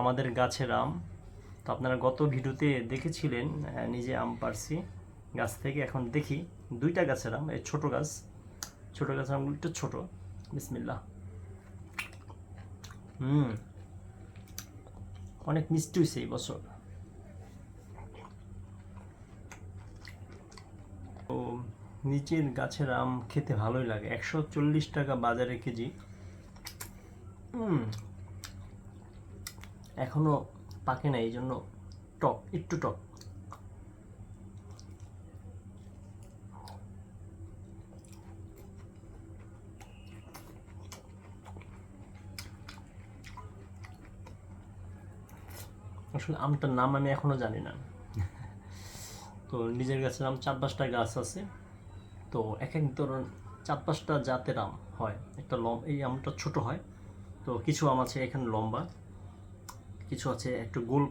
আমাদের গাছের আম। তো আপনারা গত ভিডিওতে দেখেছিলেন নিজে আম পারছি গাছ থেকে। এখন দেখি দুইটা গাছের আম, এই ছোটো গাছ। ছোটো গাছের আমগুলো একটু ছোট। বিসমিল্লাহ। হুম। অনেক মিষ্টি হয়েছে এই বছর। তো নিচের গাছের আম খেতে ভালোই লাগে। একশো চল্লিশ টাকা বাজারে কেজি। হুম। এখনও পাকে না এই জন্য টক, একটু টক। আসলে আমটার নাম আমি এখনও জানি না। তো নিজের গাছের আম চার পাঁচটা গাছ আছে। তো এক এক ধরন চার পাঁচটা জাতের আম হয়। একটা লম এই আমটা ছোট হয়। তো কিছু আম আছে এখানে লম্বা। কিছু আছে, একটু গোল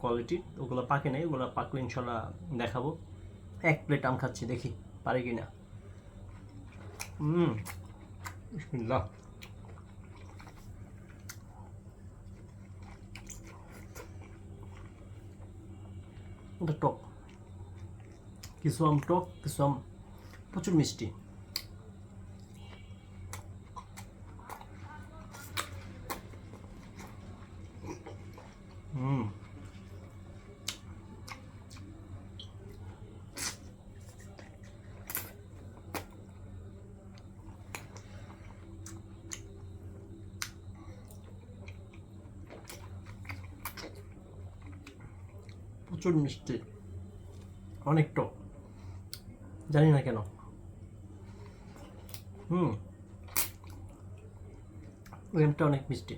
কোয়ালিটির ওগুলো পাকে নেই, ওগুলো পাকলে ইনশাল্লাহ দেখাবো। এক প্লেট আম খাচ্ছি, দেখি পারে কি না টক। কিছু আম টক, কিছু আম প্রচুর মিষ্টি। প্রচুর মিষ্টি। অনেক টক। জানি না কেন। হুম। আমটা অনেক মিষ্টি।